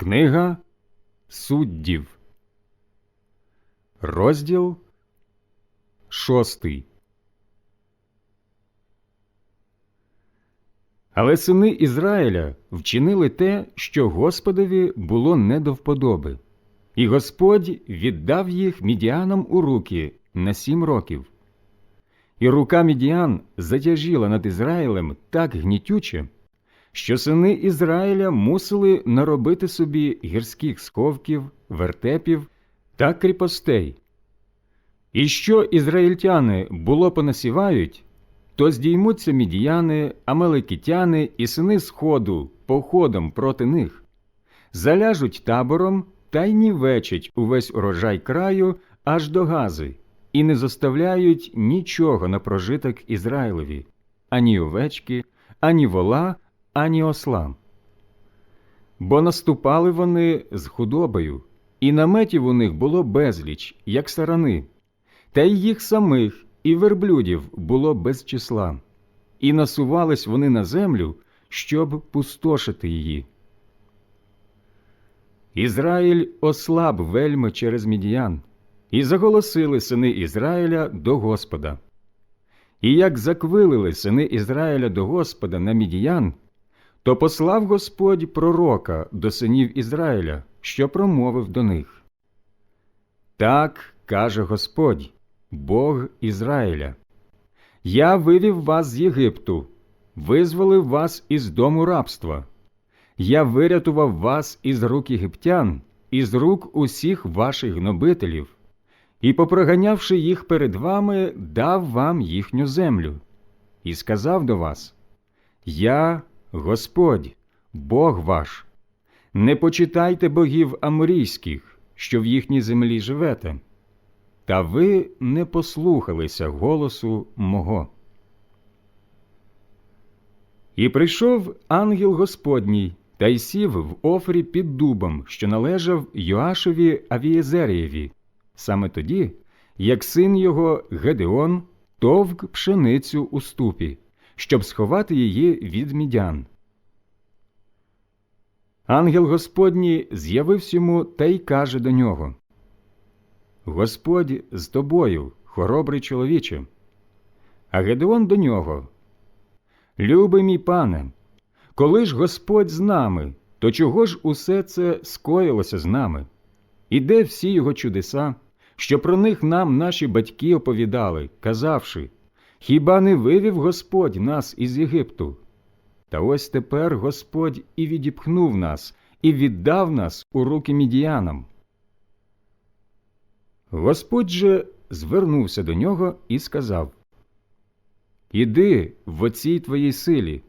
Книга суддів, розділ шостий. Але сини Ізраїля вчинили те, що Господові було не до вподоби, і Господь віддав їх мідіанам у руки на сім років. І рука мідіан затяжіла над Ізраїлем так гнітюче, що сини Ізраїля мусили наробити собі гірських сховків, вертепів та кріпостей. І що ізраїльтяни було понасівають, то здіймуться мідіяни, амалекітяни і сини Сходу походом проти них, заляжуть табором та й нівечать увесь урожай краю аж до Гази, і не зоставляють нічого на прожиток Ізраїлеві, ані овечки, ані вола, ані осла. Бо наступали вони з худобою, і наметів у них було безліч, як сарани, та й їх самих і верблюдів було без числа, і насувались вони на землю, щоб пустошити її. Ізраїль ослаб вельми через мідіян, і заголосили сини Ізраїля до Господа. І як заквилили сини Ізраїля до Господа на мідіян, то послав Господь пророка до синів Ізраїля, що промовив до них. Так каже Господь, Бог Ізраїля. Я вивів вас з Єгипту, визволив вас із дому рабства. Я вирятував вас із рук єгиптян, із рук усіх ваших гнобителів, і, попроганявши їх перед вами, дав вам їхню землю, і сказав до вас: Я Господь, Бог ваш. Не почитайте богів аморійських, що в їхній землі живете, та ви не послухалися голосу мого. І прийшов ангел Господній та й сів в офрі під дубом, що належав Йоашеві Авієзерієві, саме тоді, як син його Гедеон товк пшеницю у ступі, щоб сховати її від мідян. Ангел Господній з'явився йому та й каже до нього Господь з тобою, хоробрий чоловіче. А Гедеон до нього Любий мій пане, коли ж Господь з нами, то чого ж усе це скоїлося з нами? І де всі його чудеса, що про них нам наші батьки оповідали, казавши Хіба не вивів Господь нас із Єгипту? Та ось тепер Господь і відіпхнув нас, і віддав нас у руки мідіянам. Господь же звернувся до нього і сказав Іди в оцій твоїй силі,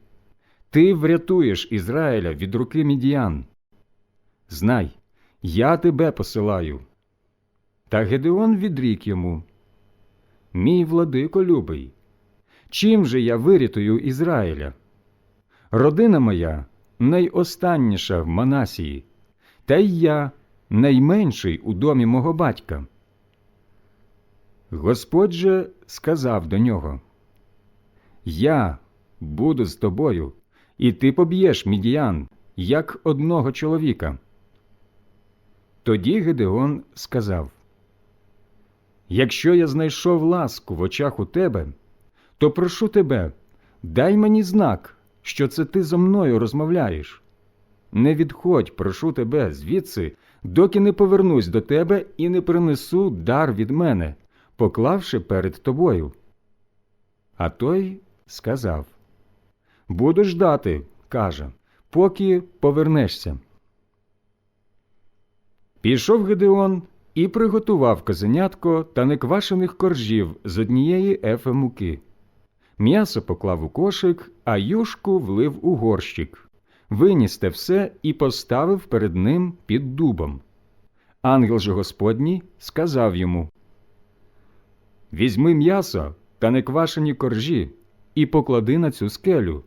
ти врятуєш Ізраїля від руки мідіян. Знай, я тебе посилаю. Та Гедеон відрік йому Мій владико любий, чим же я вирятую Ізраїля? Родина моя найостанніша в Манасії, та й я найменший у домі мого батька. Господь же сказав до нього Я буду з тобою, і ти поб'єш мідіян, як одного чоловіка. Тоді Гедеон сказав Якщо я знайшов ласку в очах у тебе, то прошу тебе, дай мені знак, що це ти зо мною розмовляєш. Не відходь, прошу тебе, звідси, доки не повернусь до тебе і не принесу дар від мене, поклавши перед тобою. А той сказав Буду ждати, каже, поки повернешся. Пішов Гедеон і приготував козенятко та неквашених коржів з однієї ефи муки. М'ясо поклав у кошик, а юшку влив у горщик. Виніс те все і поставив перед ним під дубом. Ангел же Господній сказав йому Візьми м'ясо та неквашені коржі і поклади на цю скелю,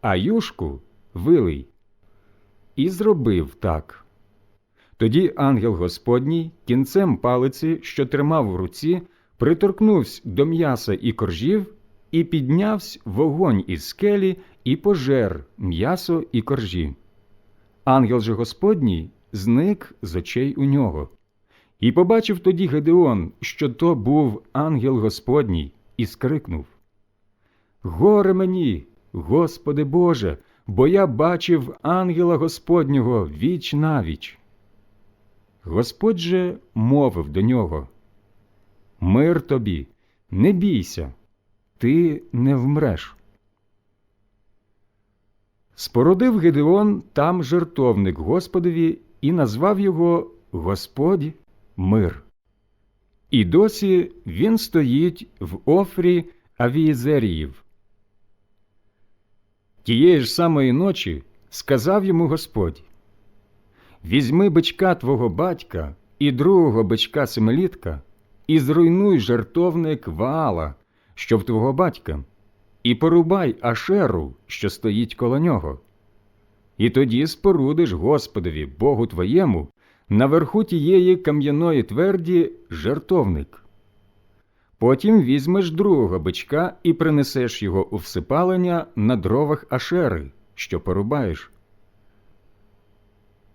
а юшку вилий. І зробив так. Тоді ангел Господній кінцем палиці, що тримав в руці, приторкнувся до м'яса і коржів і піднявсь вогонь із скелі і пожер м'ясо і коржі. Ангел же Господній зник з очей у нього. І побачив тоді Гедеон, що то був ангел Господній, і скрикнув Горе мені, Господи Боже, бо я бачив ангела Господнього віч навіч. Господь же мовив до нього Мир тобі, не бійся, ти не вмреш. Спородив Гедеон там жертовник Господові і назвав його Господь мир. І досі він стоїть в офрі Авієзеріїв. Тієї ж самої ночі сказав йому Господь Візьми бичка твого батька і другого бичка семилітка, і зруйнуй жертовник Ваала, що в твого батька, і порубай Ашеру, що стоїть коло нього. І тоді спорудиш Господові, Богу твоєму, наверху тієї кам'яної тверді жертовник. Потім візьмеш другого бичка і принесеш його у всипалення на дровах Ашери, що порубаєш.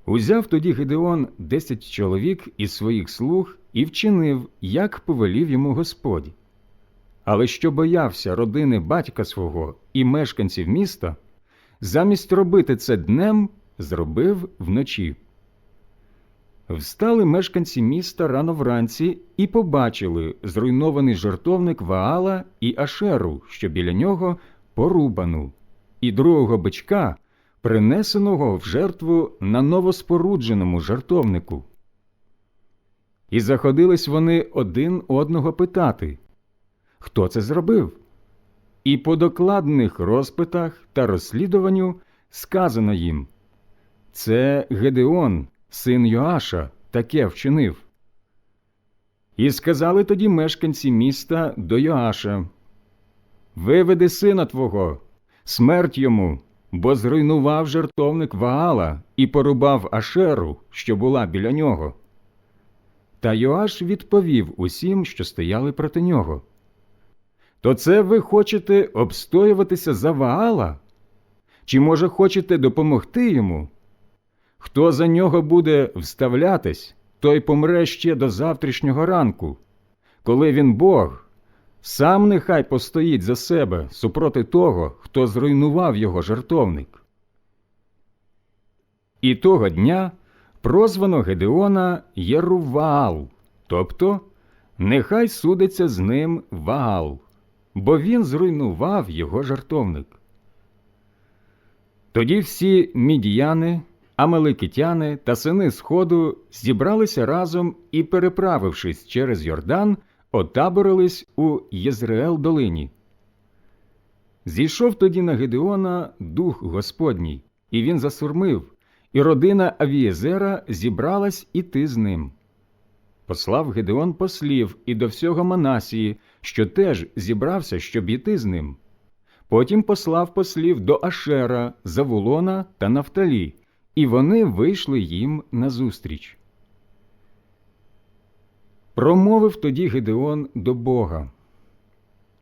Узяв тоді Гедеон десять чоловік із своїх слуг і вчинив, як повелів йому Господь. Але що боявся родини батька свого і мешканців міста, замість робити це днем, зробив вночі. Встали мешканці міста рано вранці і побачили зруйнований жартовник Ваала і Ашеру, що біля нього порубану, і другого бичка, принесеного в жертву на новоспорудженому жартовнику. І заходились вони один одного питати, хто це зробив? І по докладних розпитах та розслідуванню сказано їм це Гедеон, син Йоаша, таке вчинив. І сказали тоді мешканці міста до Йоаша Виведи сина твого, смерть йому, бо зруйнував жертовник Ваала і порубав Ашеру, що була біля нього. Та Йоаш відповів усім, що стояли проти нього. То це ви хочете обстоюватися за Ваала? Чи, може, хочете допомогти йому? Хто за нього буде вставлятись, той помре ще до завтрашнього ранку. Коли він Бог, сам нехай постоїть за себе супроти того, хто зруйнував його жертовник. І того дня прозвано Гедеона Єруваал, тобто нехай судиться з ним Ваал, бо він зруйнував його жертовник. Тоді всі мідіяни, амеликитяни та сини Сходу зібралися разом і, переправившись через Йордан, отаборились у Єзреел долині. Зійшов тоді на Гедеона дух Господній, і він засурмив, і родина Авієзера зібралась іти з ним. Послав Гедеон послів і до всього Манасії, що теж зібрався, щоб іти з ним. Потім послав послів до Ашера, Завулона та Нафталі, і вони вийшли їм назустріч. Промовив тоді Гедеон до Бога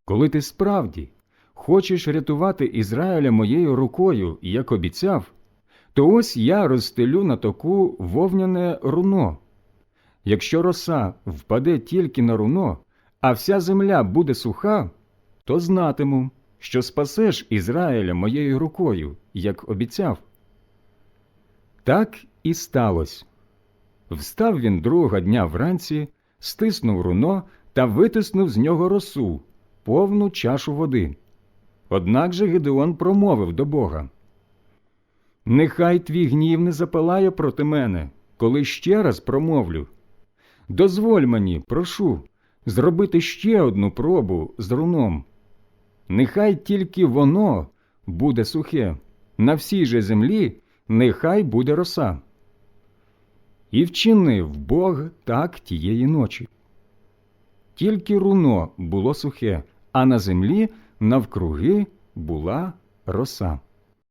Коли ти справді хочеш рятувати Ізраїля моєю рукою, як обіцяв, то ось я розстелю на току вовняне руно. Якщо роса впаде тільки на руно, а вся земля буде суха, то знатиму, що спасеш Ізраїля моєю рукою, як обіцяв. Так і сталося. Встав він другого дня вранці, стиснув руно та витиснув з нього росу, повну чашу води. Однак же Гедеон промовив до Бога Нехай твій гнів не запалає проти мене, коли ще раз промовлю. Дозволь мені, прошу, зробити ще одну пробу з руном. Нехай тільки воно буде сухе, на всій же землі нехай буде роса. І вчинив Бог так тієї ночі. Тільки руно було сухе, а на землі навкруги була роса.